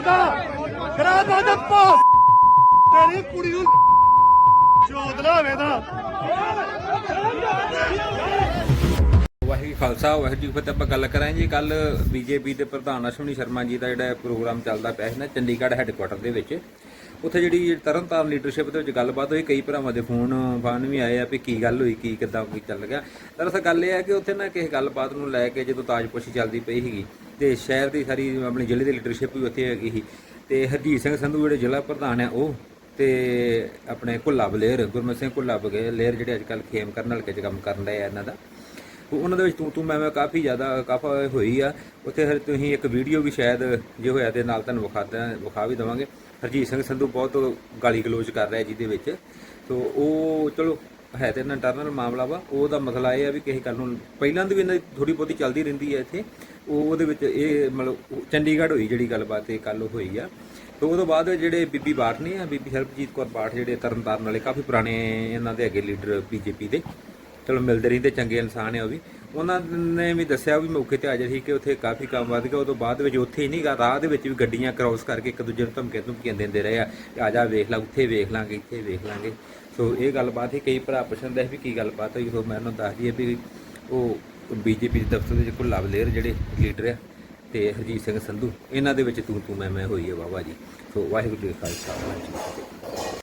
ਕਰਦਾ। ਕਰਾ ਦਾ ਪਾ ਤੇਰੀ ਕੁੜੀ ਨੂੰ ਚੋਦ ਲਾਵੇ ਦਾ ਵਾਹਿਗੁਰੂ ਖਾਲਸਾ, ਵਾਹਿਗੁਰੂ ਜੀ ਫਤਿਹ। ਆਪਾਂ ਗੱਲ ਕਰਾਂ ਜੀ ਕੱਲ ਬੀਜੇਪੀ ਦੇ ਪ੍ਰਧਾਨ ਅਸ਼ਵਨੀ ਸ਼ਰਮਾ ਜੀ ਦਾ ਜਿਹੜਾ ਪ੍ਰੋਗਰਾਮ ਚੱਲਦਾ ਪਿਆ ਸੀ ਨਾ, ਚੰਡੀਗੜ੍ਹ ਹੈੱਡਕੁਆਟਰ ਦੇ ਵਿੱਚ। ਉੱਥੇ ਜਿਹੜੀ ਤਰਨਤਾਰਨ ਲੀਡਰਸ਼ਿਪ ਦੇ ਵਿੱਚ ਗੱਲਬਾਤ ਹੋਈ, ਕਈ ਭਰਾਵਾਂ ਦੇ ਫੋਨ ਫਾਨ ਵੀ ਆਏ ਆ ਵੀ ਕੀ ਗੱਲ ਹੋਈ, ਕੀ, ਕਿੱਦਾਂ, ਕੀ ਚੱਲ ਗਿਆ ਦਰਅਸਲ ਗੱਲ ਇਹ ਹੈ ਕਿ ਉੱਥੇ ਨਾ ਕਿਸੇ ਗੱਲਬਾਤ ਨੂੰ ਲੈ ਕੇ ਜਦੋਂ ਤਾਜਪੋਸ਼ੀ ਚੱਲਦੀ ਪਈ ਸੀਗੀ ਤੇ ਸ਼ਹਿਰ ਦੀ ਸਾਰੀ ਆਪਣੇ ਜ਼ਿਲ੍ਹੇ ਦੀ ਲੀਡਰਸ਼ਿਪ ਵੀ ਉੱਥੇ ਹੈਗੀ ਸੀ। ਤੇ ਹਰਜੀਤ ਸਿੰਘ ਸੰਧੂ ਜਿਹੜੇ ਜ਼ਿਲ੍ਹਾ ਪ੍ਰਧਾਨ ਹੈ ਉਹ ਤੇ ਆਪਣੇ ਘੁੱਲਾ ਬਲੇਰ ਗੁਰਮਤ ਸਿੰਘ ਕੁੱਲਾ ਬਲੇਰ ਜਿਹੜੇ ਅੱਜ ਕੱਲ ਖੇਮ ਕਰਨ ਹਲਕੇ 'ਚ ਕੰਮ ਕਰਨ ਰਹੇ ਆ ਇਹਨਾਂ ਦਾ। ਉਹਨਾਂ ਦੇ ਵਿੱਚ ਤੂੰ ਤੂੰ, ਮੈਂ ਮੈਂ ਕਾਫੀ ਜ਼ਿਆਦਾ ਕਾਫਾ ਹੋਈ ਆ। ਉੱਥੇ ਹਰ ਤੁਸੀਂ ਇੱਕ ਵੀਡੀਓ ਵੀ ਸ਼ਾਇਦ ਜੇ ਹੋਇਆ ਤੇ ਨਾਲ ਤੁਹਾਨੂੰ ਵਿਖਾਦਾ ਵਿਖਾ ਵੀ ਦਵਾਂਗੇ। ਹਰਜੀਤ ਸਿੰਘ ਸੰਧੂ ਬਹੁਤ ਗਾਲੀ ਗਲੋਚ ਕਰ ਰਿਹਾ ਜਿਹਦੇ ਵਿੱਚ। ਸੋ ਉਹ, ਚਲੋ ਹੈ ਤੇ ਇੰਟਰਨਲ ਮਾਮਲਾ ਵਾ, ਉਹਦਾ ਮਸਲਾ ਇਹ ਆ ਵੀ ਕਿਸੇ ਗੱਲ ਨੂੰ, ਪਹਿਲਾਂ ਦੀ ਵੀ ਇਹਨਾਂ ਦੀ ਥੋੜੀ ਬਹੁਤੀ ਚੱਲਦੀ ਰਹਿੰਦੀ ਹੈ ਇੱਥੇ। ਉਹ ਉਹਦੇ ਵਿੱਚ ਇਹ ਮਤਲਬ ਚੰਡੀਗੜ੍ਹ ਹੋਈ ਜਿਹੜੀ ਗੱਲਬਾਤ, ਇਹ ਕੱਲ ਹੋਈ ਆ। ਤੇ ਉਹਦੇ ਬਾਅਦ ਜਿਹੜੇ ਬੀਬੀ ਬਾਠ ਨੇ ਆ, ਬੀਬੀ ਹਰਪਜੀਤ ਕੌਰ ਬਾਠ ਜਿਹੜੇ ਤਰਨਤਾਰਨ ਵਾਲੇ, ਕਾਫੀ ਪੁਰਾਣੇ ਇਹਨਾਂ ਦੇ ਹੈਗੇ ਲੀਡਰ ਬੀਜੇਪੀ ਦੇ। ਚਲੋ ਮਿਲਦੇ ਰਹਿੰਦੇ, ਚੰਗੇ ਇਨਸਾਨ ਆ ਉਹ ਵੀ। ਉਹਨਾਂ ਨੇ ਵੀ ਦੱਸਿਆ ਵੀ ਮੌਕੇ ਤੇ ਹਾਜ਼ਰ ਸੀ ਕਿ ਉੱਥੇ ਕਾਫੀ ਕੰਮ ਵੱਧ ਗਿਆ। ਉਹ ਤੋਂ ਬਾਅਦ ਵਿੱਚ ਉੱਥੇ ਹੀ ਨਹੀਂ ਗਾ, ਰਾਹ ਦੇ ਵਿੱਚ ਵੀ ਗੱਡੀਆਂ ਕ੍ਰਾਸ ਕਰਕੇ ਇੱਕ ਦੂਜੇ ਨੂੰ ਧਮਕੇ ਧਮਕੀਆਂ ਦਿੰਦੇ ਰਹੇ ਆ ਕਿ ਆ ਜਾ ਵੇਖ ਲਾ, ਉੱਥੇ ਵੇਖ ਲਾਂਗੇ, ਇੱਥੇ ਵੇਖ ਲਾਂਗੇ। ਸੋ ਇਹ ਗੱਲਬਾਤ ਹੀ ਕਈ ਭਰਾ ਪੁੱਛਣ ਦੇ ਵੀ ਕੀ ਗੱਲਬਾਤ ਹੋਈ। ਸੋ ਮੈਂ ਉਹਨਾਂ ਨੂੰ ਦੱਸ ਦਈਏ ਵੀ ਉਹ ਬੀਜੇਪੀ ਦੇ ਦਫ਼ਤਰ ਦੇ ਵਿੱਚ ਕੁੱਲਾ ਬਲੇਰ ਜਿਹੜੇ ਲੀਡਰ ਆ ਤੇ ਹਰਜੀਤ ਸਿੰਘ ਸੰਧੂ, ਇਹਨਾਂ ਦੇ ਵਿੱਚ ਤੂੰ ਤੂੰ ਮੈਂ ਮੈਂ ਹੋਈ ਹੈ ਬਾਬਾ ਜੀ। ਸੋ ਵਾਹਿਗੁਰੂ ਜੀ ਖਾਲਸਾ, ਵਾਹਿਗੁਰੂ ਜੀ